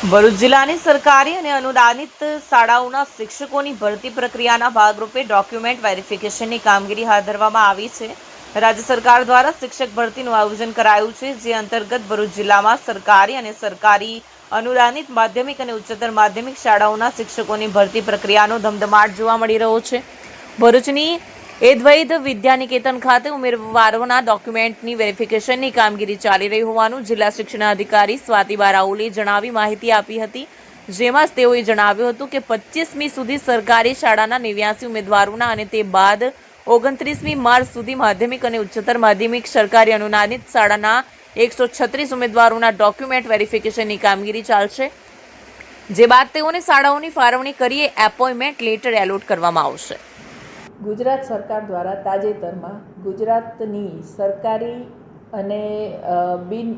ભરૂચ જિલ્લાની સરકારી અને અનુદાનિત શાળાઓના શિક્ષકોની ભરતી પ્રક્રિયાના ભાગરૂપે ડોક્યુમેન્ટ વેરિફિકેશનની કામગીરી હાથ ધરવામાં આવી છે. રાજ્ય સરકાર દ્વારા શિક્ષક ભરતીનું આયોજન કરાયું છે, જે અંતર્ગત ભરૂચ જિલ્લામાં સરકારી અને સરકારી અનુદાનિત માધ્યમિક અને ઉચ્ચતર માધ્યમિક શાળાઓના શિક્ષકોની ભરતી પ્રક્રિયાનો ધમધમાટ જોવા મળી રહ્યો છે. ભરૂચની એદ્વૈત વિદ્યાનિકેતન ખાતે ઉમેદવારોના ડોક્યુમેન્ટની વેરિફિકેશનની કામગીરી ચાલી રહી હોવાનું જિલ્લા શિક્ષણ અધિકારી સ્વાતિબા રાઉલે જણાવી માહિતી આપી હતી. જેમાં તેઓએ જણાવ્યું હતું કે પચીસમી સુધી સરકારી શાળાના નેવ્યાસી ઉમેદવારોના અને તે બાદ ઓગણત્રીસમી માર્ચ સુધી માધ્યમિક અને ઉચ્ચતર માધ્યમિક સરકારી અનુદાનિત શાળાના એકસો છત્રીસ ઉમેદવારોના ડોક્યુમેન્ટ વેરિફિકેશનની કામગીરી ચાલશે. જે બાદ તેઓને શાળાઓની ફાળવણી કરીએ, એપોઇન્ટમેન્ટ લેટર એલોટ કરવામાં આવશે. ગુજરાત સરકાર દ્વારા તાજેતરમાં ગુજરાતની સરકારી અને બિન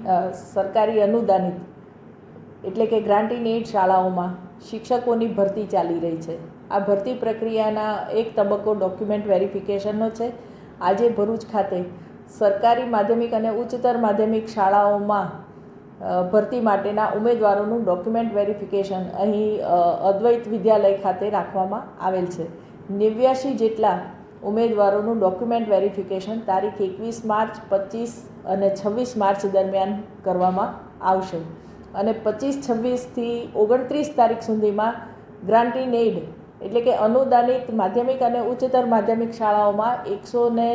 સરકારી અનુદાનિત એટલે કે ગ્રાન્ટ ઇન એડ શાળાઓમાં શિક્ષકોની ભરતી ચાલી રહી છે. આ ભરતી પ્રક્રિયાના એક તબક્કો ડોક્યુમેન્ટ વેરિફિકેશનનો છે. આજે ભરૂચ ખાતે સરકારી માધ્યમિક અને ઉચ્ચતર માધ્યમિક શાળાઓમાં ભરતી માટેના ઉમેદવારોનું ડોક્યુમેન્ટ વેરિફિકેશન અહીં અદ્વૈત વિદ્યાલય ખાતે રાખવામાં આવેલ છે. નેવ્યાસી જેટલા ઉમેદવારોનું ડોક્યુમેન્ટ વેરિફિકેશન તારીખ એકવીસ માર્ચ, પચીસ અને છવ્વીસ માર્ચ દરમિયાન કરવામાં આવશે. અને પચીસ છવ્વીસથી ઓગણત્રીસ તારીખ સુધીમાં ગ્રાન્ટી એડ એટલે કે અનુદાનિત માધ્યમિક અને ઉચ્ચતર માધ્યમિક શાળાઓમાં એકસો ને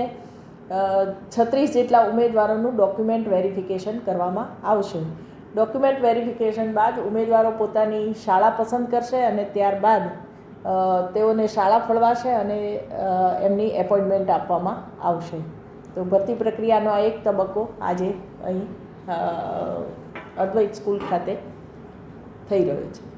છત્રીસ જેટલા ઉમેદવારોનું ડોક્યુમેન્ટ વેરિફિકેશન કરવામાં આવશે. ડોક્યુમેન્ટ વેરિફિકેશન બાદ ઉમેદવારો પોતાની શાળા પસંદ કરશે અને ત્યારબાદ તેઓને શાળા ફળવાશે અને એમની એપોઇન્ટમેન્ટ આપવામાં આવશે. તો ભરતી પ્રક્રિયાનો આ એક તબક્કો આજે અહીં અદ્વૈત સ્કૂલ ખાતે થઈ રહ્યો છે.